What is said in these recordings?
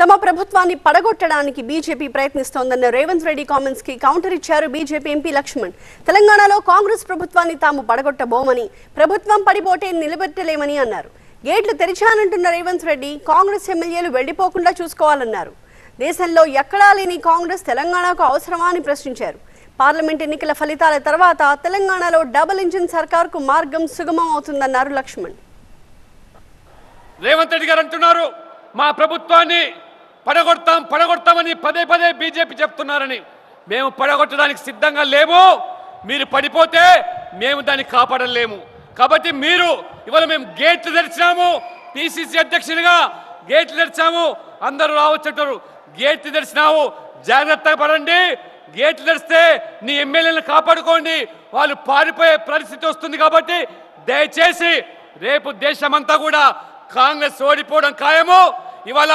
తమ ప్రభుత్వాన్ని పడగొట్టడానికి బీజేపీ ప్రయత్నిస్తోందన్న రేవంత్ రెడ్డి కామెంట్స్కి కౌంటర్ ఇచ్చారు బీజేపీ ఎంపీ లక్ష్మణ్. తెలంగాణలో కాంగ్రెస్ ప్రభుత్వాన్ని తాము పడగొట్టబోమని ప్రభుత్వం పడిపోటే నిలబెట్టలేమని అన్నారు. గేట్లు తెరిచానంటున్న రేవంత్ రెడ్డి కాంగ్రెస్ ఎమ్మెల్యేలు వెళ్ళిపోకుండా చూసుకోవాలన్నారు. దేశంలో ఎక్కడా లేని కాంగ్రెస్ తెలంగాణకు అవసరమా అని ప్రశ్నించారు. పార్లమెంట్ ఎన్నికల ఫలితాల తర్వాత తెలంగాణలో డబుల్ ఇంజిన్ సర్కార్కు మార్గం సుగమం అవుతుందన్నారు లక్ష్మణ్. రేవంత్ రెడ్డి గారు అంటున్నారు మా ప్రభుత్వాన్ని పడగొడతాం పడగొడతామని పదే పదే బీజేపీ చెప్తున్నారని. మేము పడగొట్టడానికి సిద్ధంగా లేము. మీరు పడిపోతే మేము దాన్ని కాపాడలేము. కాబట్టి మీరు ఇవాళ మేము గేట్లు తెరిచినాము. పిసిసి అధ్యక్షునిగా గేట్లు తెరిచాము. అందరూ రావచ్చుంటారు. గేట్లు తెరిచినావు. జాగ్రత్తగా పడండి. గేట్లు తెరిస్తే నీ ఎమ్మెల్యేలను కాపాడుకోండి. వాళ్ళు పారిపోయే పరిస్థితి వస్తుంది కాబట్టి దయచేసి రేపు దేశమంతా కూడా కాంగ్రెస్ ఓడిపోవడం ఖాయము. ఇవాళ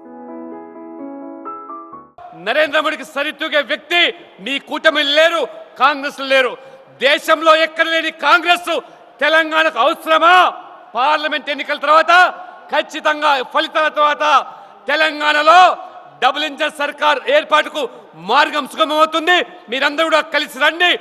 నరేంద్ర మోడీకి సరితూగే వ్యక్తి మీ కూటమి లేరు కాంగ్రెస్ లేరు. దేశంలో ఎక్కడ లేని కాంగ్రెస్ తెలంగాణకు అవసరమా? పార్లమెంట్ ఎన్నికల తర్వాత ఖచ్చితంగా ఫలితాల తర్వాత తెలంగాణలో డబుల్ ఇంజన్ సర్కార్ ఏర్పాటుకు మార్గం సుగమవుతుంది మీరందరూ కూడా కలిసి రండి.